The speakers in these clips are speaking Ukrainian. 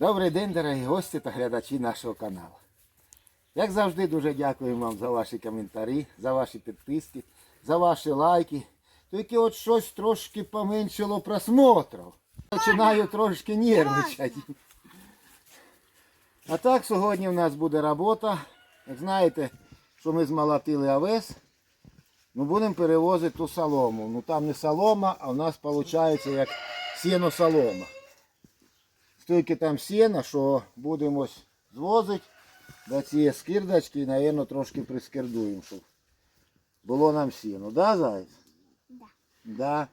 Добрий день, дорогі гості та глядачі нашого каналу. Як завжди, дуже дякуємо вам за ваші коментарі, за ваші підписки, за ваші лайки. Тільки от щось трошки поменшило просмотрів. Починаю трошки нервничати. А так, сьогодні у нас буде робота. Як знаєте, що ми змолотили овес, ну будемо перевозити ту солому. Ну там не солома, а у нас виходить як сіно солома. Стільки там сіна, що будемо ось звозити до цієї скирдочки і, мабуть, трошки прискирдуємо, щоб було нам сіно. Да, заяць? Да. Да.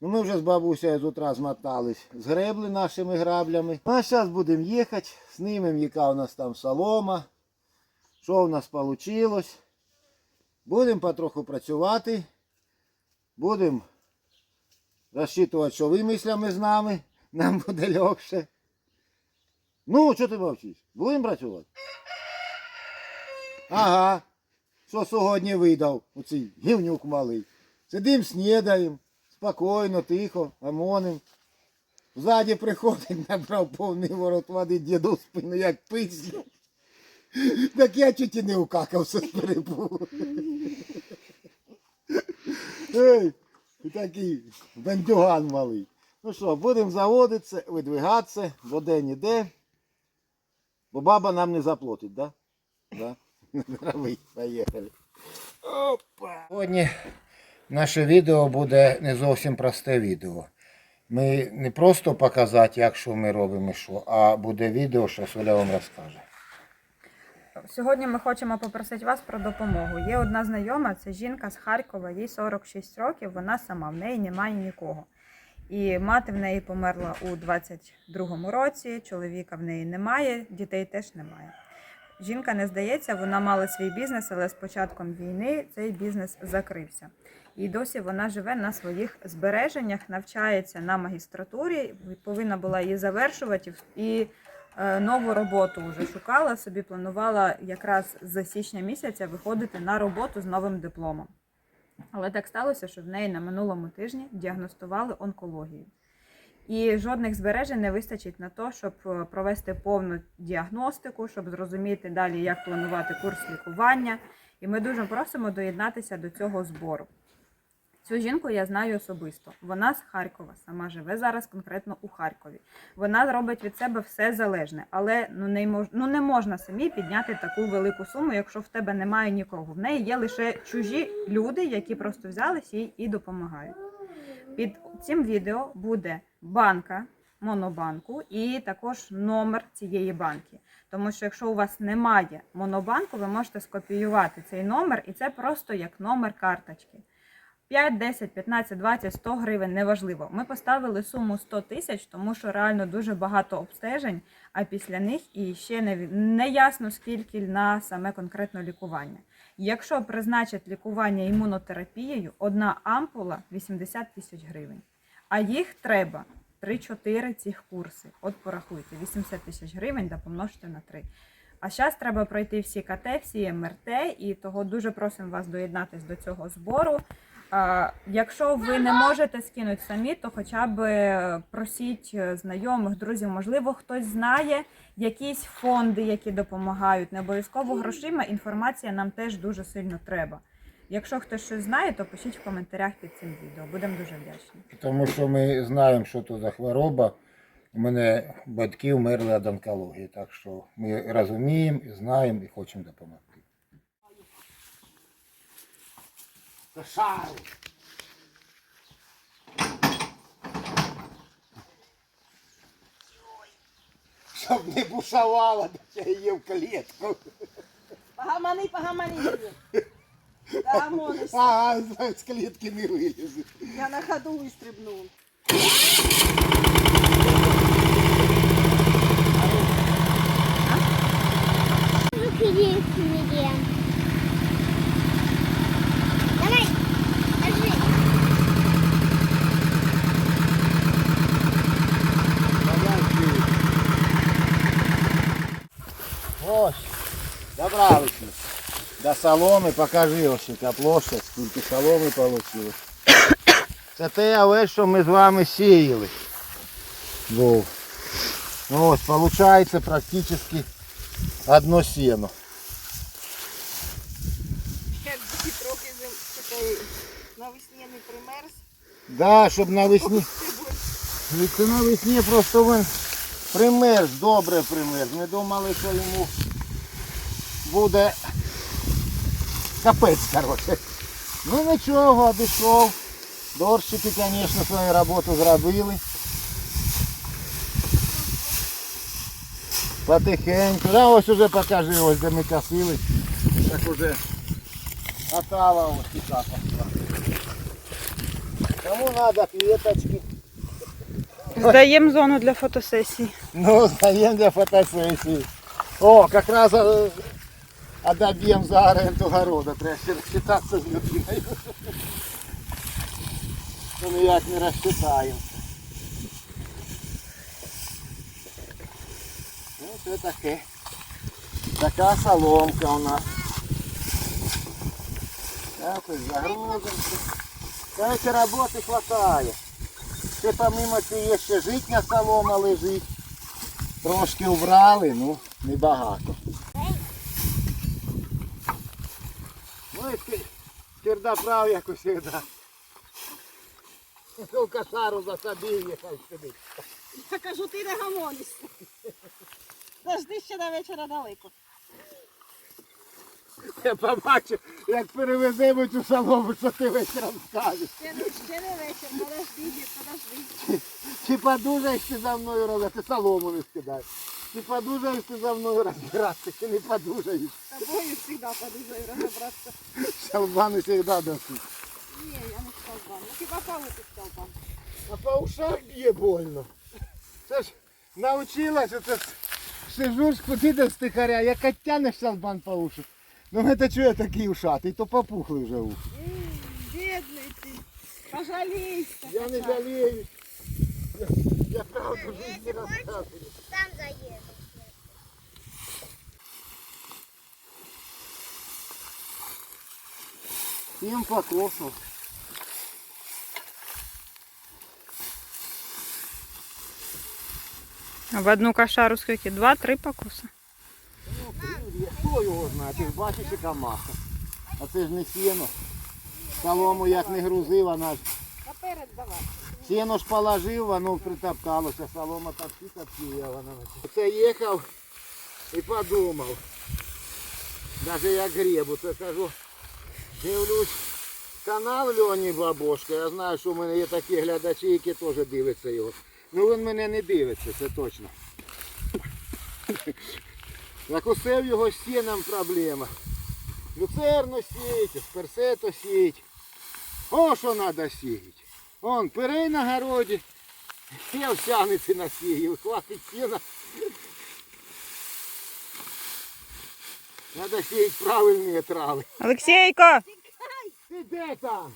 Ну ми вже з бабусею з утра змотались з гребли нашими граблями. Ну, А зараз будемо їхати, знімемо, яка у нас там солома, що у нас вийшло. Будемо потроху працювати. Будемо розчитувати, що ви мислями з нами. Нам буде легше. Ну, що ти мовчиш? Будемо працювати? Ага. Що сьогодні видав оцей гівнюк малий. Сидим, снідаємо, спокійно, тихо, гамоним. Ззаді приходить, набрав повний ворот води, діду спину, як писню. Так я чуть і не укакався з перепугу. Ей, такий бандюган малий. Ну що, будемо заводитися, видвигатися, бо день іде. Бо баба нам не заплатить, да? Да? Поїхали. Опа. Сьогодні наше відео буде не зовсім просте відео. Ми не просто показати, як що ми робимо, що, а буде відео, що Соля вам розкаже. Сьогодні ми хочемо попросити вас про допомогу. Є одна знайома, це жінка з Харкова, їй 46 років, вона сама, в неї немає нікого. І мати в неї померла у 22-му році, чоловіка в неї немає, дітей теж немає. Жінка не здається, вона мала свій бізнес, але з початком війни цей бізнес закрився. І досі вона живе на своїх збереженнях, навчається на магістратурі, повинна була її завершувати і е, нову роботу вже шукала собі, планувала якраз з січня місяця виходити на роботу з новим дипломом. Але так сталося, що в неї на минулому тижні діагностували онкологію. І жодних збережень не вистачить на те, щоб е, провести повну діагностику, щоб зрозуміти далі, як планувати курс лікування. І ми дуже просимо доєднатися до цього збору. Цю жінку я знаю особисто. Вона з Харкова, сама живе зараз конкретно у Харкові. Вона робить від себе все залежне, але ну не мож, ну не можна самі підняти таку велику суму, якщо в тебе немає нікого. В неї є лише чужі люди, які просто взялись їй і допомагають. Під цим відео буде банка монобанку і також номер цієї банки. Тому що якщо у вас немає монобанку, ви можете скопіювати цей номер, і це просто як номер карточки. 5, 10, 15, 20, 100 гривень, неважливо. Ми поставили суму 100 тисяч, тому що реально дуже багато обстежень, а після них і ще не, не ясно скільки на саме конкретно лікування. Якщо призначать лікування імунотерапією, одна ампула 80 тисяч гривень. А їх треба 3-4 цих курси. От порахуйте, 80 тисяч гривень да помножте на 3. А зараз треба пройти всі КТ, всі МРТ, і того дуже просимо вас доєднатись до цього збору. Якщо ви не можете скинути самі, то хоча б е, просіть е, знайомих, друзів, можливо, хтось знає якісь фонди, які допомагають. Не обов'язково грошима. Інформація нам теж дуже сильно треба. Якщо хтось щось знає, то пишіть в коментарях під цим відео. Будемо дуже вдячні. Тому що ми знаємо, що це за хвороба. У мене батьки вмерли від онкології, так що ми розуміємо знаємо і хочемо допомогти. Кошару! Щоб не бушувала, да я її в клітку. Погамани, погамани. Погамонись. Ага, з клітки не вилізе. Я на ходу вистрибну. Крикни. Давай, держи. Ось, добрались. До соломи, покажи ось яка площадь, скільки соломи вийшло. Це те овець, що ми з вами сіяли. Був. Ну ось, получается практически одно сено. Як би трохи навесні не примерз. Да, щоб навесні. Це навесні просто він примерз, добре примерз. Ми думали, що йому буде капець, коротше. Ну нічого, обійшов. Дорщики, звісно, свою роботу зробили. Потихеньку. Да, ось уже покажи, ось де ми косили. Так уже отала ось така пошла. Кому надо кветочки? Здаємо зону для фотосесії. Ну, здаємо для фотосесії. О, якраз е, отдадим за оренду города. Треба розчитатися з людиною. Ну ніяк не розчитаємося. Ну, це таке. Така соломка у нас. Так ось загрузимося. Короче, роботи хватає. Ще помимо цієї ще житня солома лежить. Трошки убрали, ну, небагато. І ти- твердоправ, як усегда. У косару засадив, хай сидить. Я кажу, ти не гамонишся. Дожди ще до вечора далеко. Я побачу, як перевеземо цю солому, що ти вечором скажеш. Ще не, ще не вечір, подожди, дід, подожди. Чи подужаєш ти за мною розбиратися, ти солому не скидаєш. Чи подужаєш ти за мною розбиратися, чи не подужаєш. З тобою завжди подужаю розібратися. Шалбан завжди досить. Ні, я не столбан. Ну хіба палити столбан? А по ушах б'є больно. Це ж навчилася, це ж сижу ж куди до стихаря, як оттянеш шалбан по ушах. Ну це чого я такий ушатий, то попухли вже уші. Бідний ти. Пожалійся. Я не жалію. Я, правду житті розказую. Там заеду. Всім покосив. В одну кошару скільки? Два-три покуси. Ну. Хто його знає, ти ж бачиш, яка маса. А це ж не сіно. Солому як не грузив, вона ж Наперед давай. Сіно ж положив, воно притопталося, солома так всі топчіє, вона. Це їхав і подумав. Навіть як гребу, це кажу, дивлюсь канал Льоні Бабошка. Я знаю, що в мене є такі глядачі, які теж дивляться його. Ну він мене не дивиться, це точно. Так усе в його сіном проблема. Люцерно сіять, сперсето сіять. О, що треба сіяти. Он перей на городі, я овсяниці насіяв, хватить сіна. Треба сіяти правильні трави. Олексійко! Ти де там?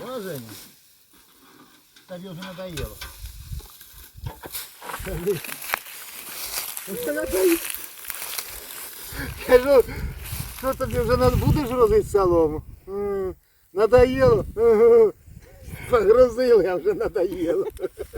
Да, Женя? Тобі вже надоело. Скажи. Надоело. Кажу, що тобі вже не будеш розити солому? Надоїло. Погрузили, а вже надоело.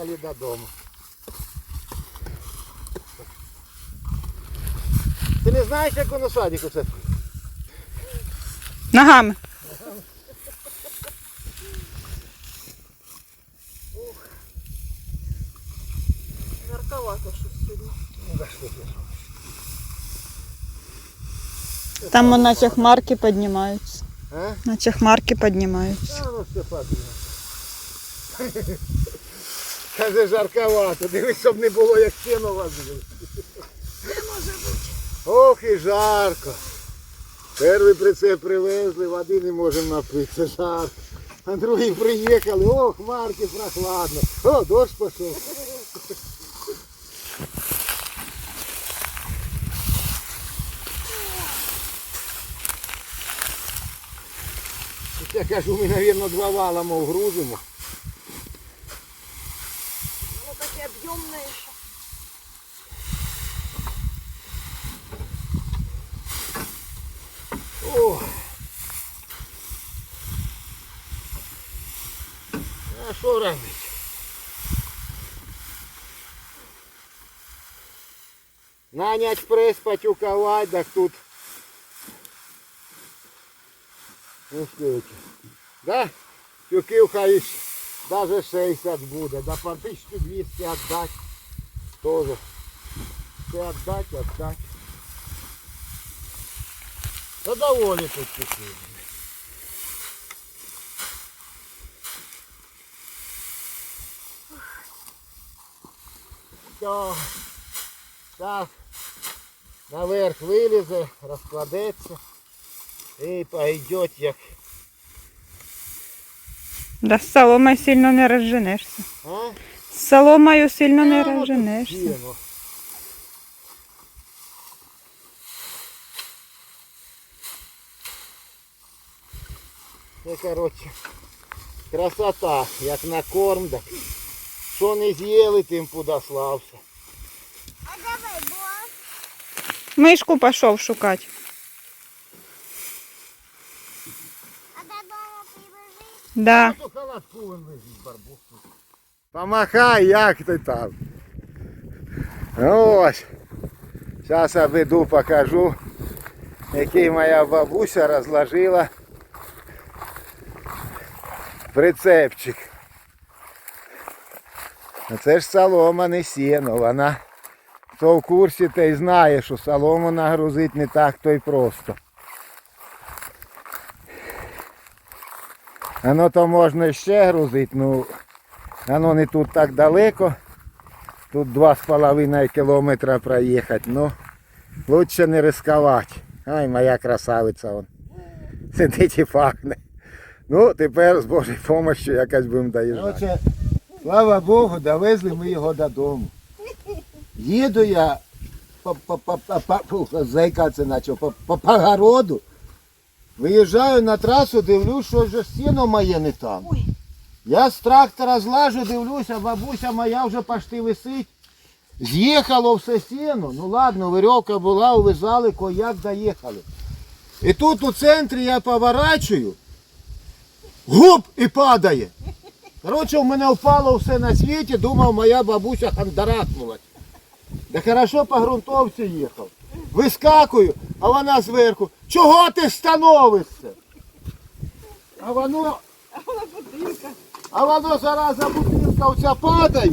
уже поехали додому. Ти не знаєш, як воно садику це? Ногами. Жарковато щось сьогодні. Ну, да що ти? Там наче хмарки піднімаються. А? Наче хмарки піднімаються. Та воно все падає. Каже, жарковато. Дивись, щоб не було, як сіно возили. Ох і жарко. Перший прицеп привезли, води не можемо напитися. Жарко. А другі приїхали, о, хмарки прохладно. О, дощ пішов. Я кажу, ми, мабуть, два вала, мов, грузимо. Воно таке об'ємне, що. О. А що робити? Нанять прес, потюковать, так тут. Ну що це? Да? Тюків хай даже 60 буде, да по 1200 отдать. Тоже. Все отдать, отдать. Та доволі тут тюків. Все. Так. Наверх вилізе, розкладеться і пойде як. Да з соломою сильно не розженешся. А? З соломою сильно не розженешся. Це, коротше, красота, як на корм, так. Що не з'їли, тим подослався. А давай, бо. Мишку пішов шукати. А додому прибежи. Да. Помахай, як ти там. Ось. Зараз я веду, покажу, який моя бабуся розложила прицепчик. Це ж солома не сіно. Вона хто в курсі, той знає, що солому нагрузити не так, то й просто. Воно то можна ще грузити, ну воно не тут так далеко. Тут 2,5 кілометра проїхати, ну лучше не ризикувати. Ай, моя красавиця вон. Сидить і пахне. Ну, тепер з Божою допомогою якось будемо доїжджати. Слава Богу, довезли ми його додому. Їду я по, по, по, по, по, заїкатися почав, по, по, по городу. Виїжджаю на трасу, дивлюсь, що вже сіно моє не там. Ой. Я з трактора злажу, дивлюся, бабуся моя вже пошти висить. З'їхало все сіно. Ну ладно, вирьовка була, увязали, кояк доїхали. І тут у центрі я поворачую, гуп і падає. Коротше, в мене впало все на світі, думав, моя бабуся хандарахнулась. Да хорошо по ґрунтовці їхав. Вискакую, а вона зверху. Чого ти становишся? А воно А вона будинка. а воно зараза бутилка оця падає,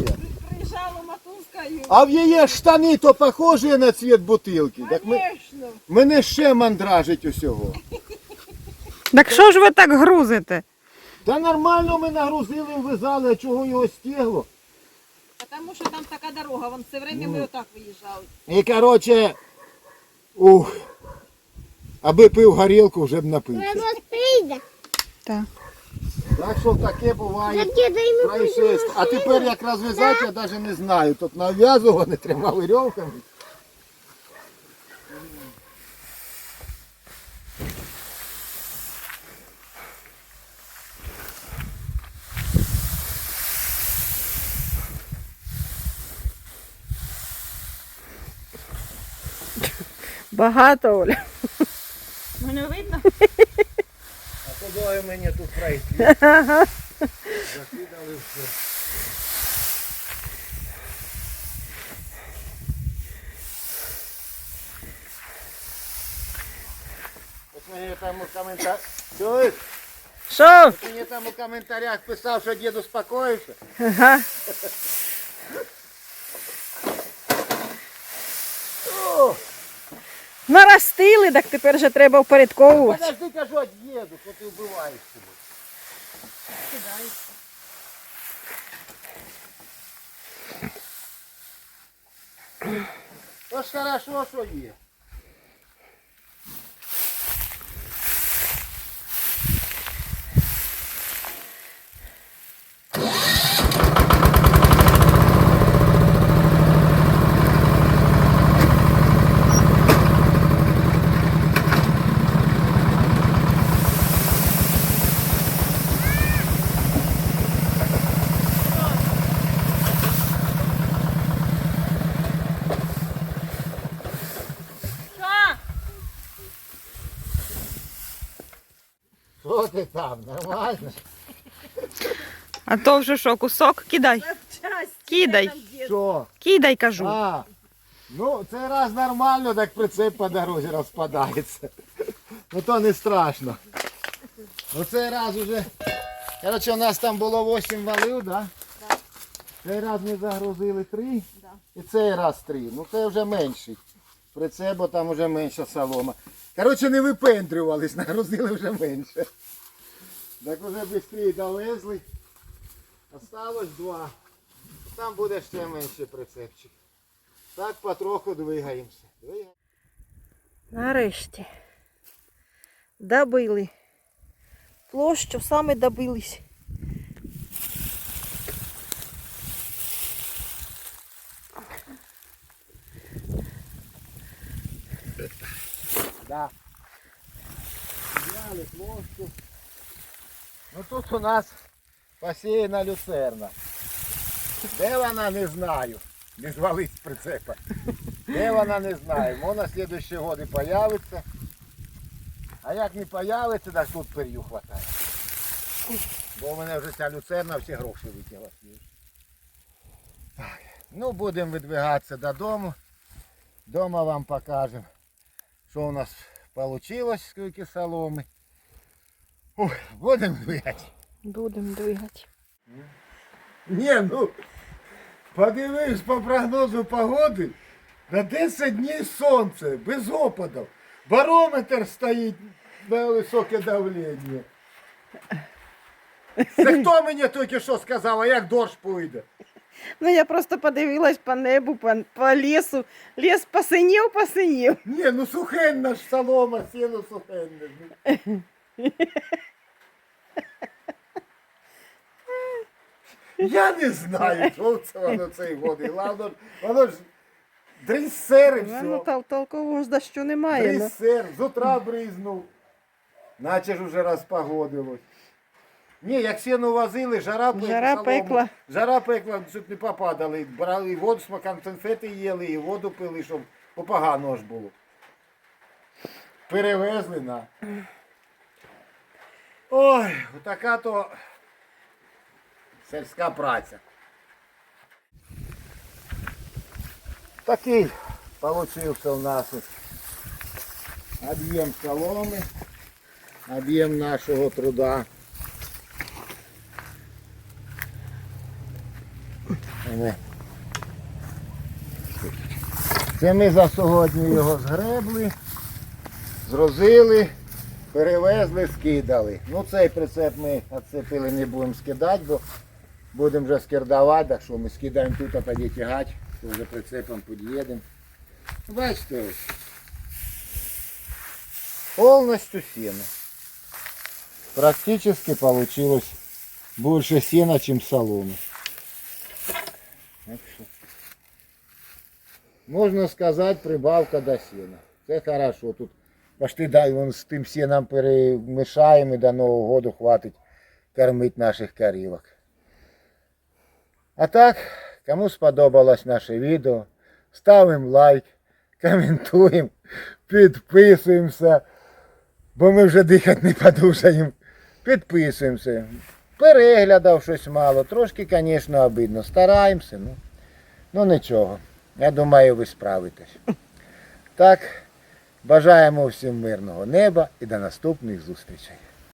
Приїжджала матузкою. а в її штани то похожі на цвіт бутилки. Так ми, Конечно. мене ще мандражить усього. Так що ж ви так грузите? Та нормально ми нагрузили, ввезали, а чого його стегло. Тому що там така дорога, вон все время ми отак виїжджали. І коротше, ух, аби пив горілку, вже б напився. Прийде. Так. Так що таке буває. Происшествие. А тепер як розв'язати, я навіть не знаю. Тут нав'язували трьома вирьовками. Багато Оля. Мене видно? А тобою мені тут пройти. Закидали все. От мені там у коментарях. Чуєш? Що? Мені там у коментарях писав, що дід успокоївся. Ага. Наростили, так тепер вже треба впорядковувати. подожди, кажу, від'їду, їду, що ти вбиваєш себе. То ж хорошо, що є. Ти там? Нормально? А то вже що, кусок? Кидай. Кидай. Що? Кидай, кажу. А, ну цей раз нормально, так прицеп по дорозі розпадається. Ну то не страшно. Ну цей раз уже. Коротше, у нас там було 8 валів, да? Да. Цей раз ми загрузили 3 Да. і цей раз 3. Ну це вже менший. Прицеп, бо там вже менша солома. Коротше, не випендрювались, нагрузили вже менше. Так уже швидше довезли. Осталось два. Там буде ще менший прицепчик. Так потроху двигаємося. Двигаємося. Нарешті. Добили. Площу саме добились. Да. Взяли площу. Ну тут у нас посіяна люцерна. Де вона не знаю. Не звалить з прицепа. Де вона не знаю. Може на слідуючі годи появиться. А як не появиться, так тут пер'ю хватає. Бо у мене вже ця люцерна всі гроші витягла. Ну будемо видвигатися додому. Дома вам покажемо. Що у нас вийшло, скільки соломи. Ух, будемо двигати. Будемо двигати. Ні, ну подивись по прогнозу погоди. На 10 днів сонце, без опадів. Барометр стоїть на високе давлення. Це хто мені тільки що сказав, а як дощ пойде? Ну я просто подивилась по небу, по, по лісу. Ліс посинів, посинів. Ні, ну сухенна ж солома, сіно сухенне. Ну. Я не знаю, що це воно цей води. Ладно, воно ж дріссер і Ну, все. тол- толкового ж дощу немає. ну. З утра бризнув. Наче ж уже розпогодилось. Ні, як сіно возили, жара пекла. Жара солому. пекла. Жара пекла, щоб не попадали. Брали воду, смакан конфети їли, і воду пили, щоб попогано ж було. Перевезли на. Ой, отака то сільська праця. Такий получився у нас об'єм соломи, об'єм нашого труда. Це ми за сьогодні його згребли, зрозили, перевезли, скидали. Ну цей прицеп ми відцепили, не будемо скидати, бо будемо вже скирдувати, так що ми скидаємо тут, а тоді тягати, то вже прицепом під'їдемо. Бачите ось. Повністю получилось больше сена, чем соломы. Так що, Можна сказати, прибавка до сена. Це хорошо. Тут пошти дай вон з тим сеном перемішаємо і до Нового року хватить кормити наших корівок. А так, кому сподобалось наше відео, ставимо лайк, коментуємо, підписуємося, бо ми вже дихати не подушаємо. Підписуємося. Переглядав щось мало, трошки, звісно, обидно. Стараємося, ну, ну нічого. Я думаю, ви справитесь. Так, бажаємо всім мирного неба і до наступних зустрічей.